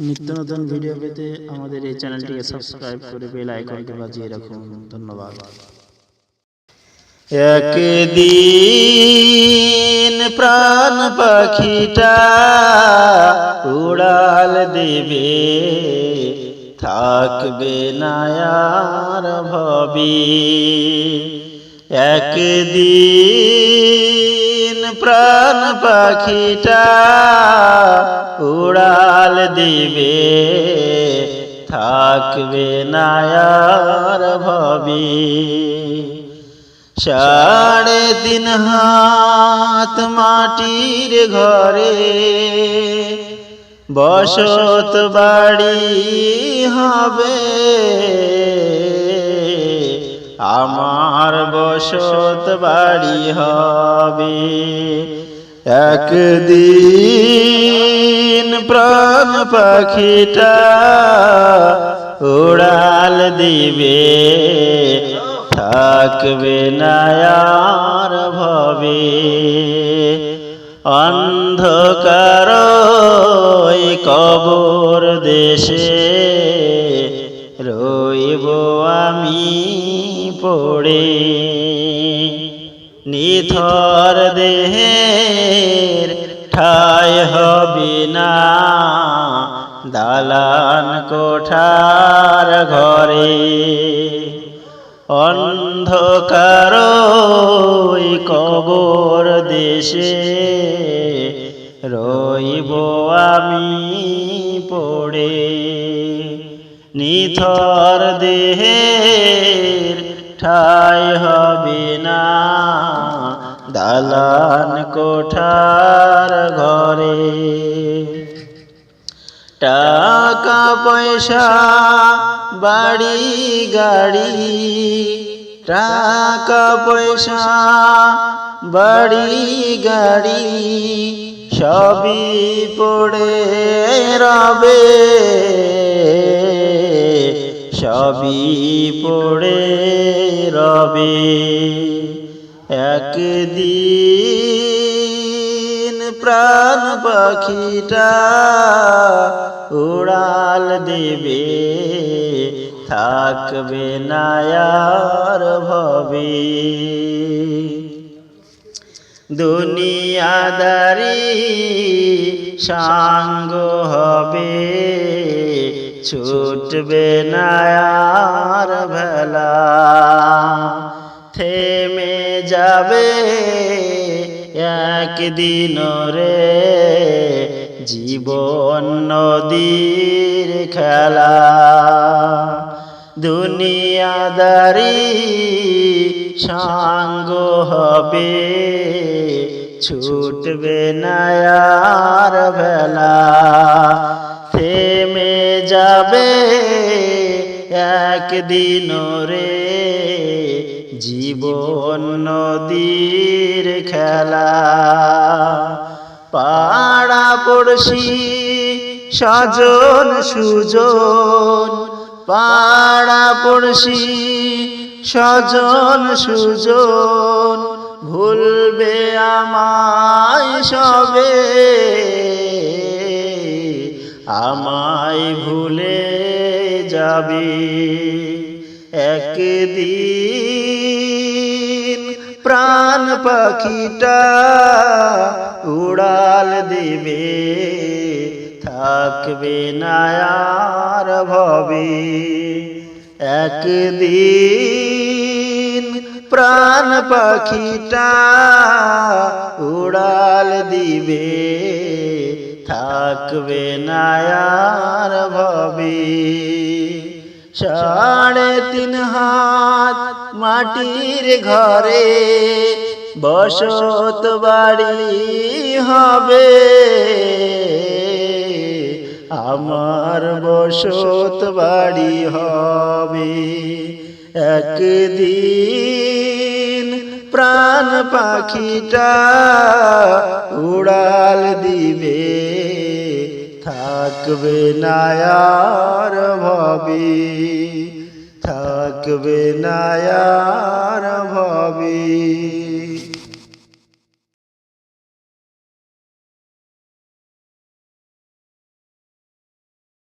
নিত্য নতুন ভিডিও পেতে আমাদের এই চ্যানেলটিকে সাবস্ক্রাইব করে বেল আইকনটি বাজিয়ে রাখুন। ধন্যবাদ। একদিন প্রাণ পাখিটা উড়াল দেবে, থাকবে না আর ভবি। একদিন প্রাণ পাখিটা দিবে থাকবে না আর ভবি। সাড়ে তিন হাত মাটির ঘরে বসত বাড়ি হবে। আমার বসত বাড়ি হবে। একদিন প্রাণ পাখিটা উড়াল দিবে। থাকবে না আর ভবে। অন্ধকার কবর দেশে রইব আমি পড়ে। নিথর দেহের ঠাই হবি না। দালান কোঠার ঘরে। অন্ধকার কবর দেশে রইব আমি পড়ে। নিথর দেহের ঠাই হবে না। দালান কোঠার ঘরে। টাকা, পয়সা, বাড়ি, গাড়ি, টাকা, পয়সা, বাড়ি, গাড়ি সবই পড়ে রবে। সবই পড়ে রবে। একদিন প্রাণ পাখিটা উড়াল দেবে, থাকবে না আর ভবে দুনিয়াদারি সাঙ্গ হবে, ছুটবে না আর ভেলা। থেমে একদিন রে জীবন নদীর খেলা। দুনিয়াদারি সাঙ্গ হবে, ছুটবে না আর ভেলা। থেমে যাবে একদিন রে জীবন নদীর খেলা। পাড়া পড়শি, সজন, সুজন। পাড়া পড়শি, সজন, সুজন। ভুলবে আমায় সবে। আমায় ভুলে যাবে। একদিন প্রাণ পাখিটা উড়াল দেবে, থাকবে না আর ভবে। একদিন প্রাণ পাখিটা উড়াল দিবে, থাকবে না আর ভবে। সাড়ে তিন হাত মাটির ঘরে বসত বাড়ি হবে। আমার বসত বাড়ি হবে। একদিন প্রাণ পাখিটা উড়াল দিবে। থাকবে না আর ভবে থাকবে না আর ভবে